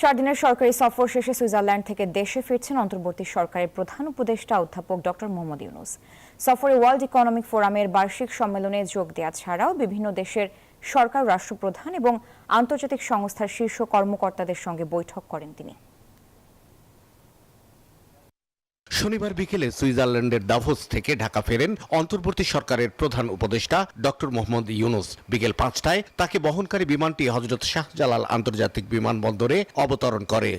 চার দিনের সরকারি সফর শেষে সুইজারল্যান্ড থেকে দেশে ফিরছেন অন্তর্বর্তী সরকারের প্রধান উপদেষ্টা অধ্যাপক ডক্টর মোহাম্মদ ইউনুস। সফরে ওয়ার্ল্ড ইকোনমিক ফোরামের বার্ষিক সম্মেলনে যোগ দেওয়া ছাড়াও বিভিন্ন দেশের সরকার, রাষ্ট্রপ্রধান এবং আন্তর্জাতিক সংস্থার শীর্ষ কর্মকর্তাদের সঙ্গে বৈঠক করেন তিনি। শনিবার বিকেলে সুইজারল্যান্ডের দাভোস থেকে ঢাকা ফেরেন অন্তর্বর্তী সরকারের প্রধান উপদেষ্টা ডক্টর মোহাম্মদ ইউনুস। বিকেল পাঁচটায় তাকে বহনকারী বিমানটি হজরত শাহজালাল আন্তর্জাতিক বিমানবন্দরে অবতরণ করে।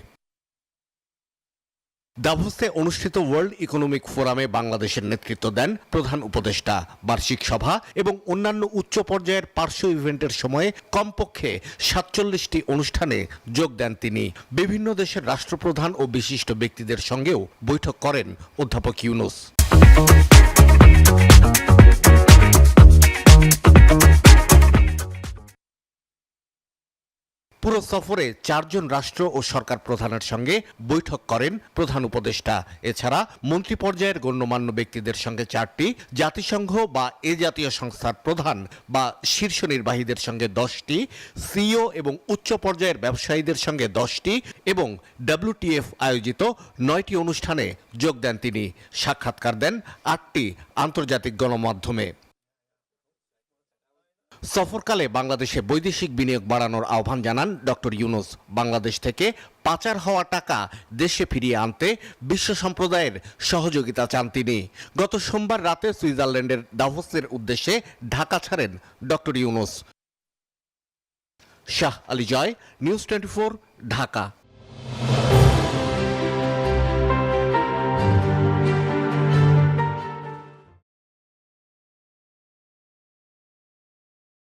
দাভোসে অনুষ্ঠিত ওয়ার্ল্ড ইকোনমিক ফোরামে বাংলাদেশের নেতৃত্ব দেন প্রধান উপদেষ্টা, বার্ষিক সভা এবং অন্যান্য উচ্চ পর্যায়ের পার্শ্ব ইভেন্টের সময়ে কমপক্ষে সাতচল্লিশটি অনুষ্ঠানে যোগ দেন তিনি। বিভিন্ন দেশের রাষ্ট্রপ্রধান ও বিশিষ্ট ব্যক্তিদের সঙ্গেও বৈঠক করেন অধ্যাপক ইউনুস। পুরো সফরে চারজন রাষ্ট্র ও সরকার প্রধানের সঙ্গে বৈঠক করেন প্রধান উপদেষ্টা। এছাড়া মন্ত্রী পর্যায়ের গণ্যমান্য ব্যক্তিদের সঙ্গে চারটি জাতিসংঘ বা এ জাতীয় সংস্থার প্রধান বা শীর্ষ নির্বাহীদের সঙ্গে দশটি সিও এবং উচ্চ পর্যায়ের ব্যবসায়ীদের সঙ্গে দশটি এবং ডাব্লিউটিএফ আয়োজিত নয়টি অনুষ্ঠানে যোগ দেন তিনি। সাক্ষাৎকার দেন আটটি আন্তর্জাতিক গণমাধ্যমে। সফরকালে বাংলাদেশে বৈদেশিক বিনিয়োগ বাড়ানোর আহ্বান জানান ডক্টর ইউনুস। বাংলাদেশ থেকে পাচার হওয়া টাকা দেশে ফিরিয়ে আনতে বিশ্ব সম্প্রদায়ের সহযোগিতা চান তিনি। গত সোমবার রাতে সুইজারল্যান্ডের দাভোসের উদ্দেশ্যে ঢাকা ছাড়েন doctor Yunus. Shah Ali Joy, news twenty Dhaka.